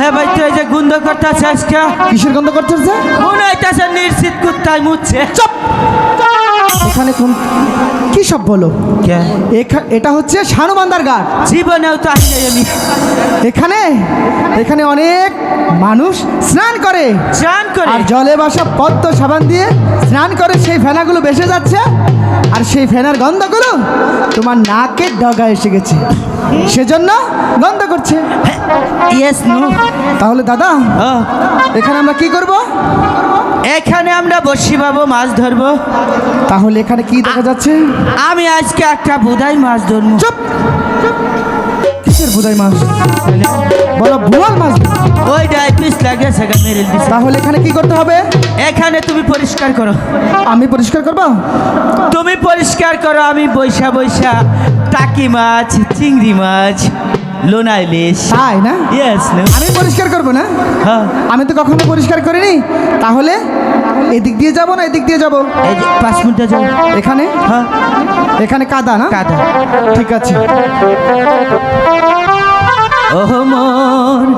হ্যাঁ ভাই তুই এই যে গুন্দ করতেছে আজকে। কিসের গন্ধ করতেছে? মনে হইতেছে নিশ্চিত কুত্তায় মুচ্ছে চপ! এখানে কোন কি সব বলো? কে? এটা হচ্ছে শানুবান্দার ঘাট জীবনেও তো আমি এখানে এখানে অনেক মানুষ স্নান করে। স্নান করে? আর জলে বাসা পদ্ম সাবান দিয়ে স্নান করে সেই ফেনাগুলো ভেসে যাচ্ছে। আর সেই ফেনার গন্ধগুলো তোমার নাকের ডগা এসে গেছে। সেজন্য গন্ধ করছে। ইয়েস নো তাহলে দাদা এখানে আমরা কি করব? এখানে আমরা বসি বাবু মাছ ধরবো। তাহলে এখানে কি দেখা যাচ্ছে? আমি আজকে একটা বোধাই মাছ ধরবো। চুপ। কিসের বোধাই মাছ। বলো ভুয়াল মাছ। ওই ডাই পিস লাগে সেগা মেরে দিছে তাহলে এখানে কি করতে হবে? এখানে তুমি পরিষ্কার করো। আমি পরিষ্কার করব? তুমি পরিষ্কার করো আমি বৈশা বৈশা। টাকি মাছ চিংড়ি মাছ। লোনা ইলিশ তাই না? ইয়েস আমি পরিষ্কার করব না? হ্যাঁ। আমি তো কখনো পরিষ্কার করিনি। তাহলে এদিক দিয়ে যাব না এদিক দিয়ে যাব? পাঁচ মিনিটে যাও এখানে? হ্যাঁ। এখানে কাদা না? কাদা। ঠিক আছে। ওহ মন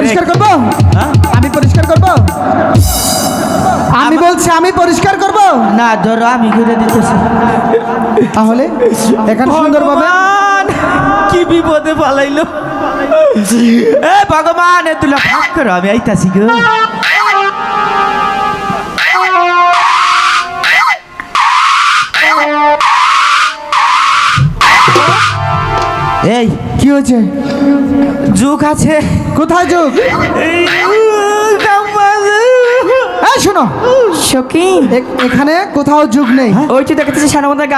পরিষ্কার করব? হ্যাঁ? আমি পরিষ্কার করব? আমি বলছি আমি পরিষ্কার করব? না ধরো আমি ঘুরে দিতেছি। তাহলে এখানে সুন্দরভাবে কি বিপদে পালাইলো? এ ভগবান এ তুলা ভাগ করো আমি আইতাছি গো। এই কি হয়েছে? যুগ আছে। কোথায় যোগ? এই, শোনো। সখী। এখানে কোথাও যুগ নেই। ওই যে দেখতেছি সারামতার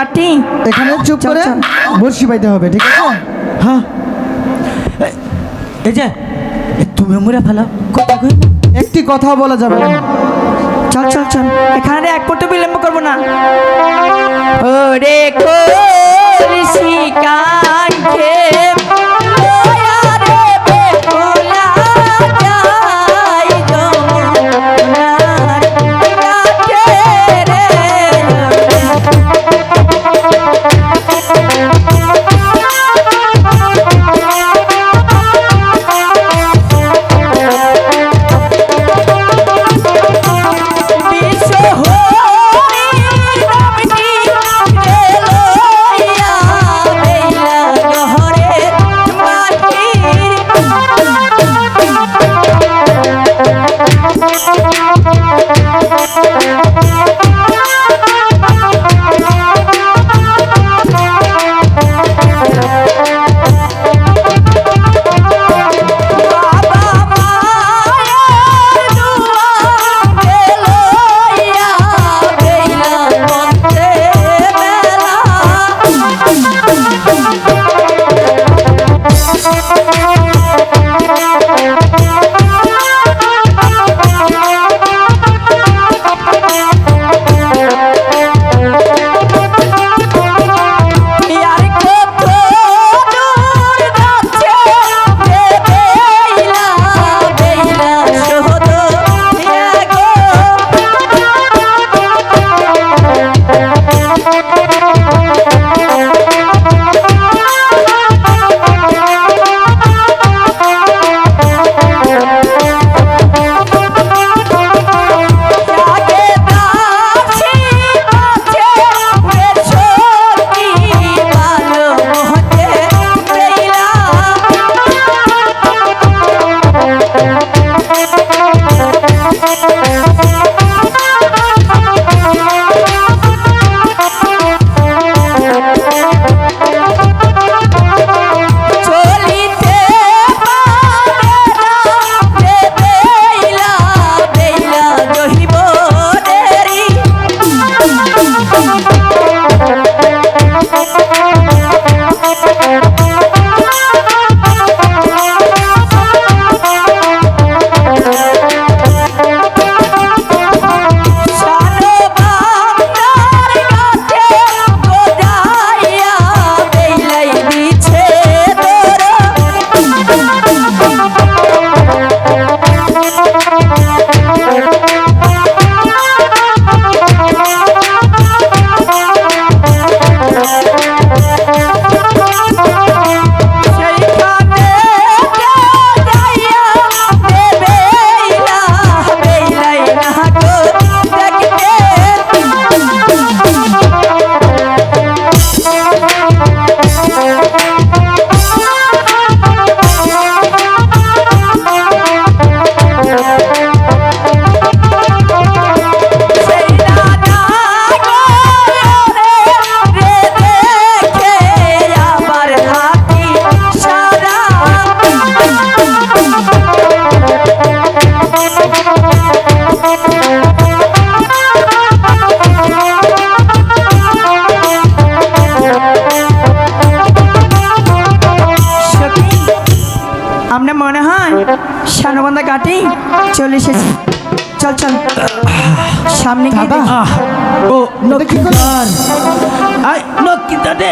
এখানে চুপ করে পাইতে হবে ঠিক আছে? হ্যাঁ। এই যে তুমি মুড়ে ফেলাও কথা কই? একটি কথাও বলা যাবে না। চল চল চল। এখানে এক পড়তে বিলম্ব করব না। ওরে কলসি কাঙ্ক্ষে হয় সানবান্ধা কাটি চলে এসেছি চল চল সামনে বাবা। ও? নকিদার আই নকিদারে